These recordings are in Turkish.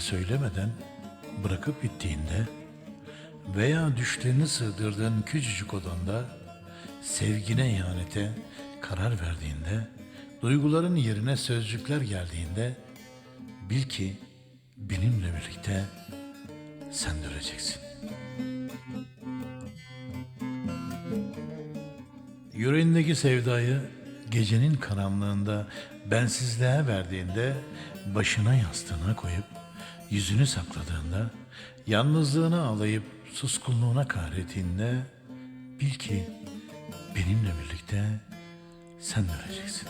söylemeden bırakıp gittiğinde veya düşlerini sığdırdığın küçücük odanda sevgine ihanete karar verdiğinde, duyguların yerine sözcükler geldiğinde bil ki benimle birlikte sen de öleceksin. Yüreğindeki sevdayı gecenin karanlığında bensizliğe verdiğinde başına yastığına koyup yüzünü sakladığında yalnızlığını alayıp suskunluğuna kahrettiğinde bil ki benimle birlikte sen öleceksin.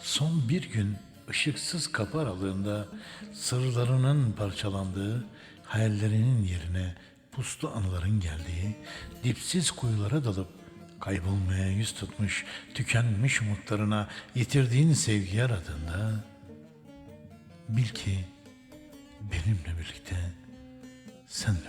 Son bir gün ışıksız kapı aralığında sırlarının parçalandığı, hayallerinin yerine puslu anıların geldiği, dipsiz kuyulara dalıp kaybolmaya yüz tutmuş, tükenmiş umutlarına yitirdiğin sevgi aradığında bil ki benimle birlikte sen de